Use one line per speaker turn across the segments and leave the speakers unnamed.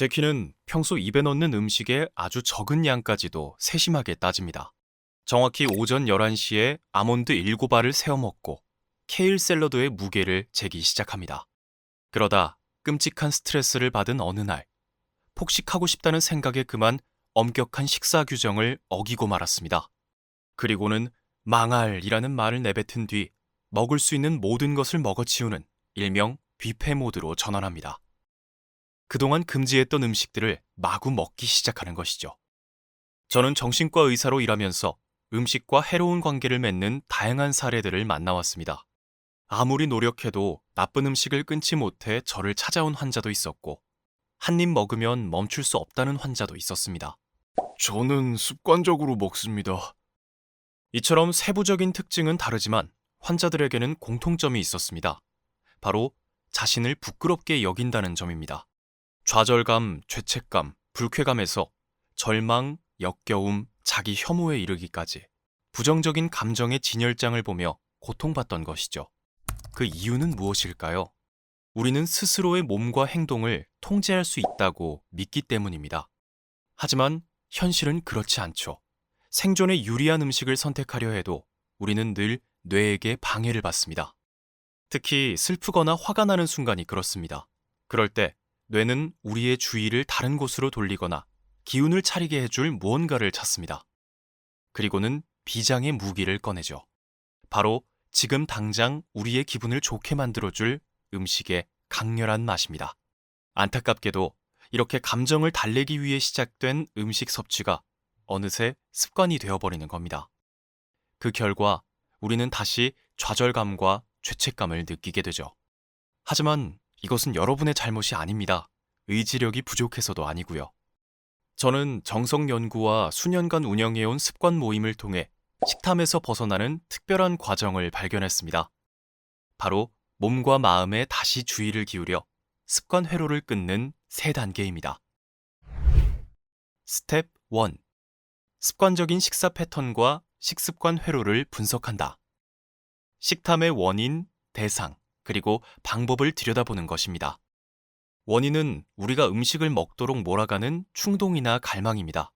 제키는 평소 입에 넣는 음식의 아주 적은 양까지도 세심하게 따집니다. 정확히 오전 11시에 아몬드 7알을 세워 먹고 케일 샐러드의 무게를 재기 시작합니다. 그러다 끔찍한 스트레스를 받은 어느 날, 폭식하고 싶다는 생각에 그만 엄격한 식사 규정을 어기고 말았습니다. 그리고는 망할이라는 말을 내뱉은 뒤 먹을 수 있는 모든 것을 먹어치우는 일명 뷔페 모드로 전환합니다. 그동안 금지했던 음식들을 마구 먹기 시작하는 것이죠. 저는 정신과 의사로 일하면서 음식과 해로운 관계를 맺는 다양한 사례들을 만나왔습니다. 아무리 노력해도 나쁜 음식을 끊지 못해 저를 찾아온 환자도 있었고, 한 입 먹으면 멈출 수 없다는 환자도 있었습니다. 저는 습관적으로 먹습니다. 이처럼 세부적인 특징은 다르지만 환자들에게는 공통점이 있었습니다. 바로 자신을 부끄럽게 여긴다는 점입니다. 좌절감, 죄책감, 불쾌감에서 절망, 역겨움, 자기 혐오에 이르기까지 부정적인 감정의 진열장을 보며 고통받던 것이죠. 그 이유는 무엇일까요? 우리는 스스로의 몸과 행동을 통제할 수 있다고 믿기 때문입니다. 하지만 현실은 그렇지 않죠. 생존에 유리한 음식을 선택하려 해도 우리는 늘 뇌에게 방해를 받습니다. 특히 슬프거나 화가 나는 순간이 그렇습니다. 그럴 때 뇌는 우리의 주의를 다른 곳으로 돌리거나 기운을 차리게 해줄 무언가를 찾습니다. 그리고는 비장의 무기를 꺼내죠. 바로 지금 당장 우리의 기분을 좋게 만들어줄 음식의 강렬한 맛입니다. 안타깝게도 이렇게 감정을 달래기 위해 시작된 음식 섭취가 어느새 습관이 되어버리는 겁니다. 그 결과 우리는 다시 좌절감과 죄책감을 느끼게 되죠. 하지만 이것은 여러분의 잘못이 아닙니다. 의지력이 부족해서도 아니고요. 저는 정석 연구와 수년간 운영해온 습관 모임을 통해 식탐에서 벗어나는 특별한 과정을 발견했습니다. 바로 몸과 마음에 다시 주의를 기울여 습관 회로를 끊는 세 단계입니다. 스텝 1. 습관적인 식사 패턴과 식습관 회로를 분석한다. 식탐의 원인, 대상, 그리고 방법을 들여다보는 것입니다. 원인은 우리가 음식을 먹도록 몰아가는 충동이나 갈망입니다.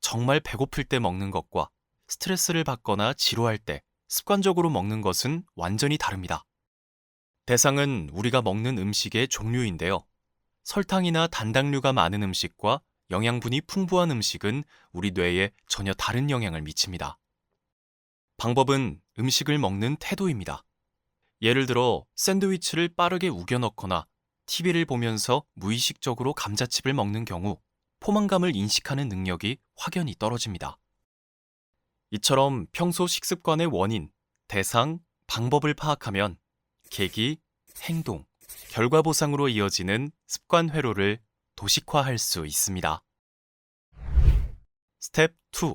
정말 배고플 때 먹는 것과 스트레스를 받거나 지루할 때 습관적으로 먹는 것은 완전히 다릅니다. 대상은 우리가 먹는 음식의 종류인데요. 설탕이나 단당류가 많은 음식과 영양분이 풍부한 음식은 우리 뇌에 전혀 다른 영향을 미칩니다. 방법은 음식을 먹는 태도입니다. 예를 들어 샌드위치를 빠르게 우겨 넣거나 TV를 보면서 무의식적으로 감자칩을 먹는 경우 포만감을 인식하는 능력이 확연히 떨어집니다. 이처럼 평소 식습관의 원인, 대상, 방법을 파악하면 계기, 행동, 결과 보상으로 이어지는 습관 회로를 도식화할 수 있습니다. 스텝 2.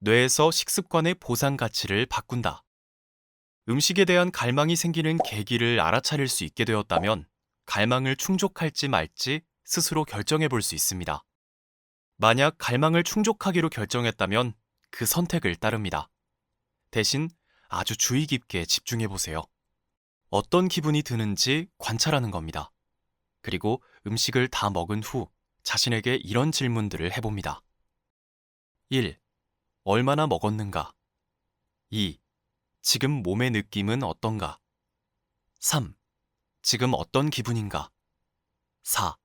뇌에서 식습관의 보상 가치를 바꾼다. 음식에 대한 갈망이 생기는 계기를 알아차릴 수 있게 되었다면 갈망을 충족할지 말지 스스로 결정해 볼 수 있습니다. 만약 갈망을 충족하기로 결정했다면 그 선택을 따릅니다. 대신 아주 주의 깊게 집중해 보세요. 어떤 기분이 드는지 관찰하는 겁니다. 그리고 음식을 다 먹은 후 자신에게 이런 질문들을 해봅니다. 1. 얼마나 먹었는가? 2. 지금 몸의 느낌은 어떤가? 3. 지금 어떤 기분인가? 4.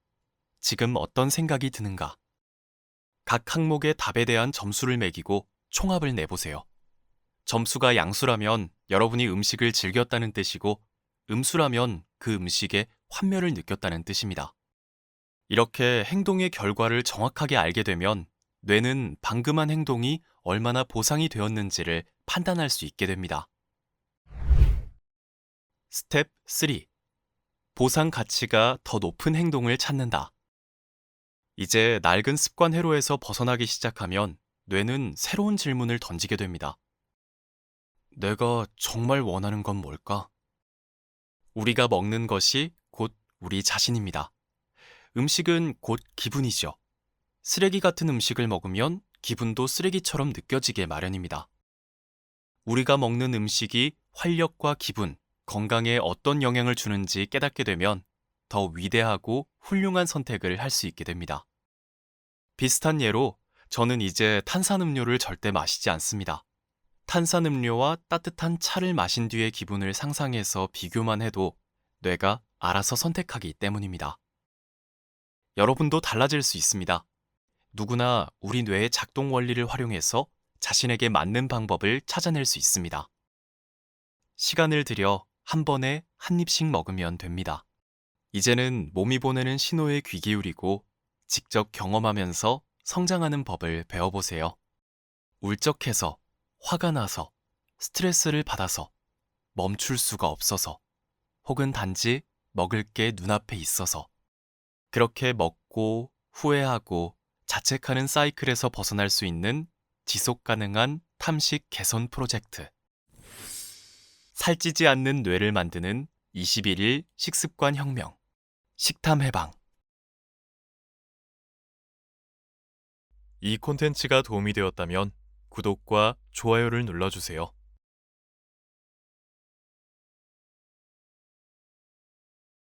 지금 어떤 생각이 드는가? 각 항목의 답에 대한 점수를 매기고 총합을 내보세요. 점수가 양수라면 여러분이 음식을 즐겼다는 뜻이고 음수라면 그 음식에 환멸을 느꼈다는 뜻입니다. 이렇게 행동의 결과를 정확하게 알게 되면 뇌는 방금 한 행동이 얼마나 보상이 되었는지를 판단할 수 있게 됩니다. 스텝 3. 보상 가치가 더 높은 행동을 찾는다. 이제 낡은 습관 회로에서 벗어나기 시작하면 뇌는 새로운 질문을 던지게 됩니다. 내가 정말 원하는 건 뭘까? 우리가 먹는 것이 곧 우리 자신입니다. 음식은 곧 기분이죠. 쓰레기 같은 음식을 먹으면 기분도 쓰레기처럼 느껴지게 마련입니다. 우리가 먹는 음식이 활력과 기분, 건강에 어떤 영향을 주는지 깨닫게 되면 더 위대하고 훌륭한 선택을 할 수 있게 됩니다. 비슷한 예로 저는 이제 탄산음료를 절대 마시지 않습니다. 탄산음료와 따뜻한 차를 마신 뒤의 기분을 상상해서 비교만 해도 뇌가 알아서 선택하기 때문입니다. 여러분도 달라질 수 있습니다. 누구나 우리 뇌의 작동 원리를 활용해서 자신에게 맞는 방법을 찾아낼 수 있습니다. 시간을 들여 한 번에 한 입씩 먹으면 됩니다. 이제는 몸이 보내는 신호에 귀 기울이고 직접 경험하면서 성장하는 법을 배워보세요. 울적해서, 화가 나서, 스트레스를 받아서, 멈출 수가 없어서, 혹은 단지 먹을 게 눈앞에 있어서, 그렇게 먹고 후회하고 자책하는 사이클에서 벗어날 수 있는 지속 가능한 탐식 개선 프로젝트. 살찌지 않는 뇌를 만드는 21일 식습관 혁명. 식탐 해방. 이 콘텐츠가 도움이 되었다면 구독과 좋아요를 눌러주세요.